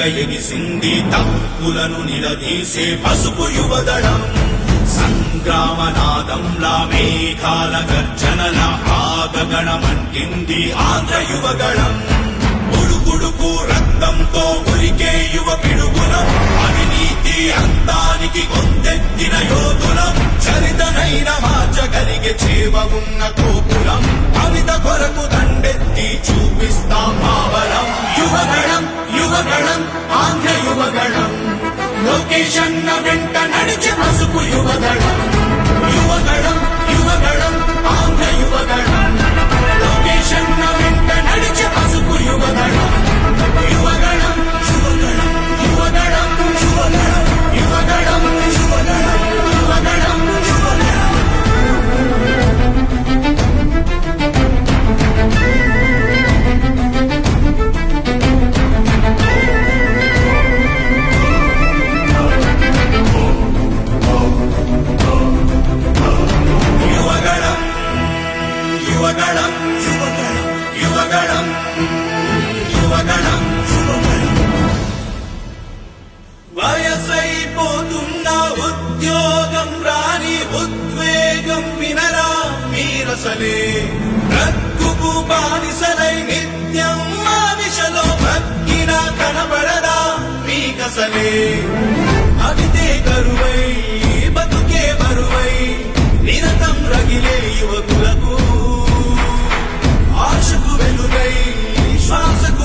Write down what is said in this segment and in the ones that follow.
ఉప్పెనగ ఎగిసింది తప్పులను నిలదీసే పసుపు యువదళం. సంగ్రామనాదంలా మేఘాల గర్జనల ఆగగణమంటింది ఆంధ్ర యువగణం కొడుకు రక్తంతో ఉరికే యువ పిడుగులం అవినీతి అంతానికి కొందెత్తిన యోధులం చరితనైన మార్చగలిగే చేవ ఉన్న కోపులం కవిత కొరకు దండెత్తి చూపిస్తాం మావలం యువగణం యువగణం ఆంధ్ర యువగణం. లొకేషన్ వెంట నడిచి పసుపు యువగణం. యువగణం యువగణం ఆంధ్ర యువగణం. లొకేషన్ వెంట నడిచి పసుపు యువగణం. మీరసలే రక్కుకు బానిసలై నిత్యం మానిషలో భక్కిన కనబడదా మీకసలే అవితే కరువై బతుకే బరువై నిరతం రగిలే యువకులకు. ఆశకు వెలుగై శ్వాసకు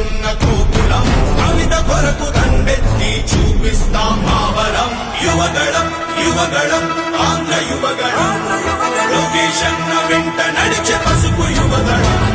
ఉన్న కోపులం కవిత కొరకు దండెత్తి చూపిస్తాం మావలం యువగళం యువగళం ఆంధ్ర యువగళం. లొకేషన్ వెంట నడిచే పసుపు యువగళం.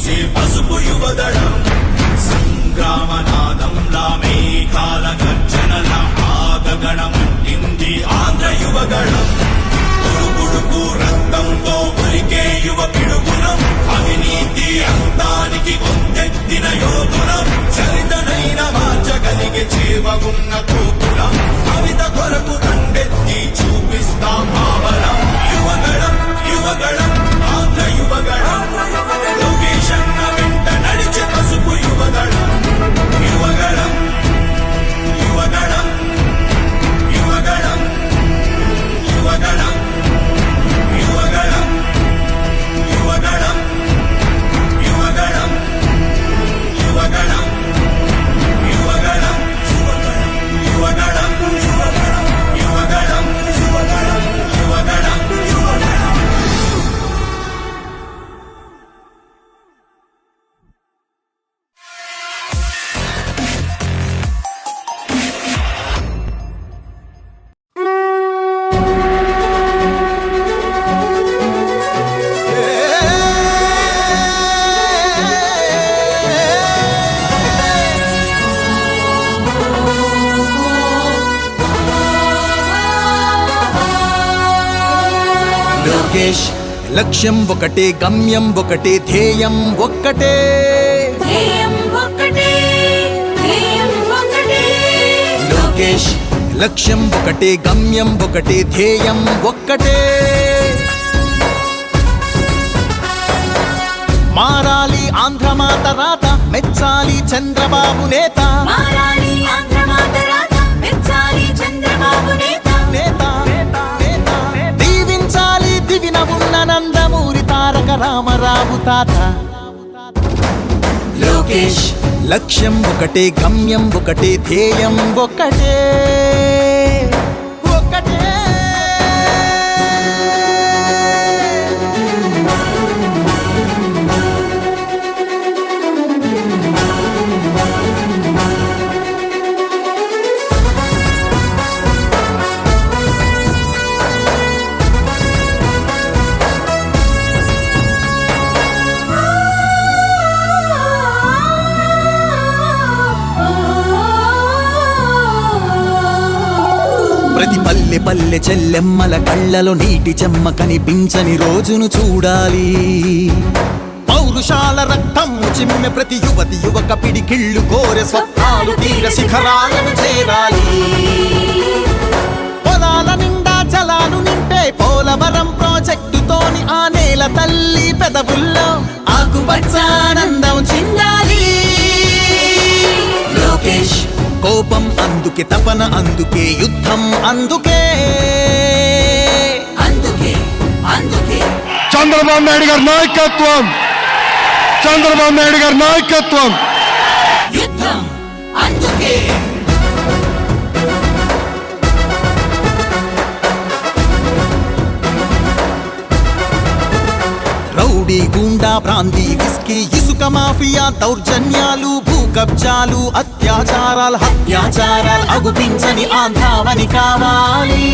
నిలదీసే పసుపు యువదళం సంగ్రామనాదంలా మేఘాల గర్జనల ఆగగణమంటింది ఆంధ్ర యువగణం ఉడుకుడుకు రక్తంతో ఉరికే యువ పిడుగుణం అవినీతి అంతానికి కొందెత్తిన యోగుణం చరితనైన మార్చగలిగే చేవగున్న కూతురం కవిత కొరకు కండెత్తి చూపిస్తాం మావలం యువగణం యువగళం ఆంధ్ర యువగళం లోకేషన్న వెంట నడిచే పసుపు యువగళం యువగళం లక్ష్యం ఒకటే గమ్యం ఒకటే ధ్యేయం ఒక్కటే. లోకేష్ లక్ష్యం ఒకటే గమ్యం ఒకటే ధ్యేయం ఒక్కటే. మారాలి ఆంధ్రమాత రాత మెచ్చాలి చంద్రబాబు నేత. నేత. రామరావు తాత. లోకేష్. లక్ష్యం ఒకటే గమ్యం ఒకటే ధ్యేయం ఒకటే. ఒకటే. పల్లె పల్లె చెల్లెమ్మల కళ్ళలో నీటి చెమ్మ కనిపించని రోజును చూడాలి. పౌరుషాల రక్తం చిమ్మె ప్రతి యువతి యువక పిడికిళ్ళు కోరె స్వప్నాలు తీర శిఖరాలను చేరాలి. పొలాల నిండా జలాలు నింపే పోలవరం ప్రాజెక్టుతోని ఆ నేల తల్లి పెదవుల్లో ఆకుపచ్చ ఆనందం లోకేష్ కోపం అందుకే తపన అందుకే యుద్ధం అందుకే. అందుకే అందుకే. చంద్రబాబు నాయుడు గారి నాయకత్వం. చంద్రబాబు నాయుడు గారి నాయకత్వం. యుద్ధం అందుకే. గుండా ప్రాంతి విస్కీ ఇసుక మాఫియా దౌర్జన్యాలు భూ కబ్జాలు అత్యాచారాలు హత్యాచారాలు అగుపించని ఆంధ్రావని కావాలి.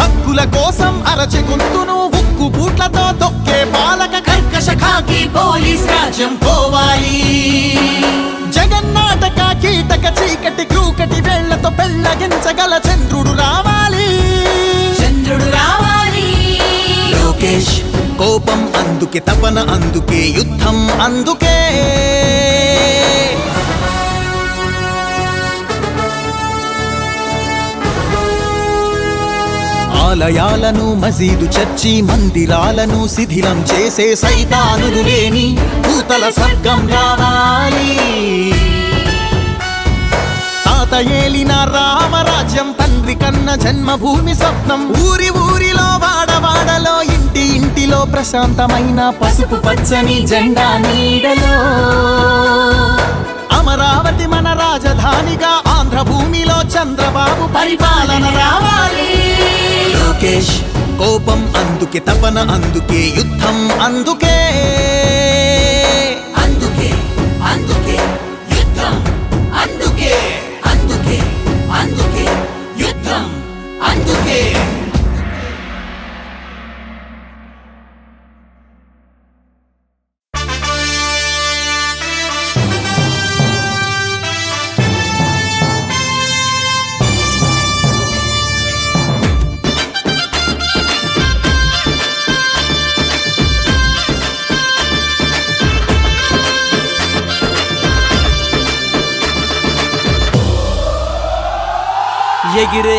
హక్కుల కోసం అరచి గొంతును ఉక్కు బూట్లతో తొక్కే పాలక కర్కశ ఖాకీ పోలీస్ రాజ్యం పోవాలి. జగన్నాటక కీటక చీకటి క్రూకటి వేళ్ళతో పెళ్ళగించగల చంద్రుడు రావాలి. మిత్రుడు రావాలి. లోకేష్ కోపం అందుకే తపన అందుకే యుద్ధం అందుకే. ఆలయాలను మసీదు చర్చి మందిరాలను శిథిలం చేసే సైతానులు లేని భూతల సర్గం రావాలి. తాత ఏలిన రామరాజ్యం తండ్రి కన్న జన్మభూమి స్వప్నం. ఊరి ఊరిలో వాడవాడలో ఇంటి ఇంటిలో ప్రశాంతమైన పసుపు పచ్చని జెండా నీడలో. అమరావతి మన రాజధానిగా ఆంధ్ర భూమిలో చంద్రబాబు పరిపాలన రావాలి. లోకేష్ కోపం అందుకే తపన అందుకే యుద్ధం అందుకే అందుకే. అందుకే ఎగిరే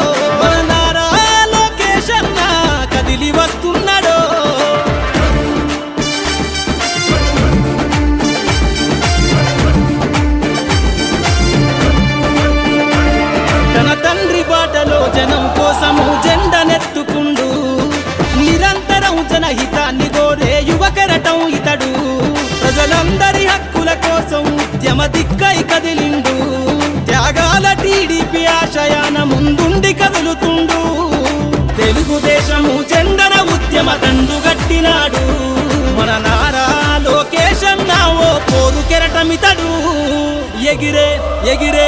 తెలుగుదేశము చందన ఉద్యమ దండు గట్టినాడు. మన నారా లోకేశన్న ఓ పోరు కెరటమితడు. ఎగిరే ఎగిరే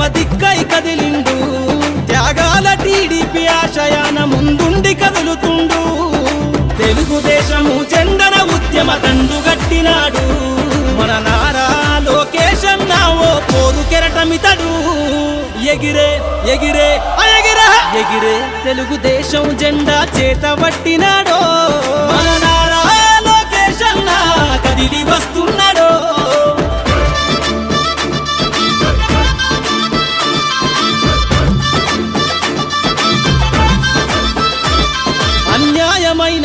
ఉద్యమ దిక్కై కదిలిండు. త్యాగాల టీడీపీ ఆశయాన ముందుండి కదులుతుండు. తెలుగుదేశము చందన ఉద్యమ దండు గట్టినాడు. మన నారా లోకేశన్న ఓ పోరు కెరటమితడు. ఎగిరే ఎగిరే ఎగిరే ఎగిరే తెలుగుదేశం జెండా చేతబట్టినాడో మన నారా లోకేశన్న కదిలి వస్తున్నా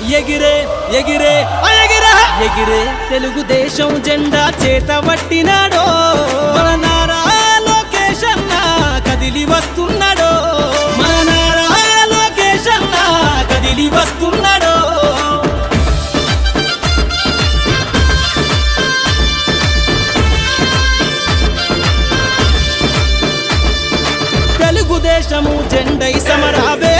ఎగిరే ఎగిరే. ఎగిరే. ఎగిరే తెలుగుదేశం జెండా చేతబట్టినాడో మన నారా లోకేష్ అన్న కదిలి వస్తున్నాడో. మన నారా కదిలి వస్తున్నాడో. తెలుగుదేశము జెండై సమరావేరికి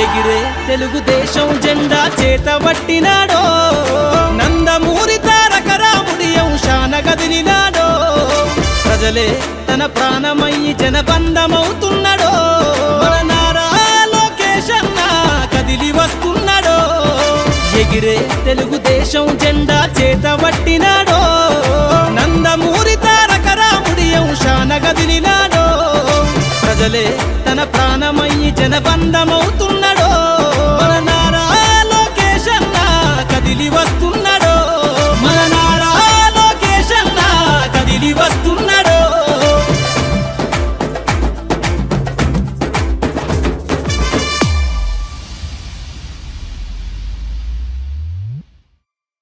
ఎగిరే తెలుగుదేశం జెండా చేతబట్టినాడో నందమూరి తారక రాముడి అంశాన గదిలినాడో ప్రజలే తన ప్రాణమయ్యి జనబంధమవుతున్నాడో. మన నారా లోకేష్ కదిలి వస్తున్నాడో. ఎగిరే తెలుగుదేశం జెండా చేతబట్టినాడో నందమూరి తారక రాముడి అంశాన గదిలినాడో ప్రజలే ప్రాణమయ్యి జనబంధమవుతున్నాడో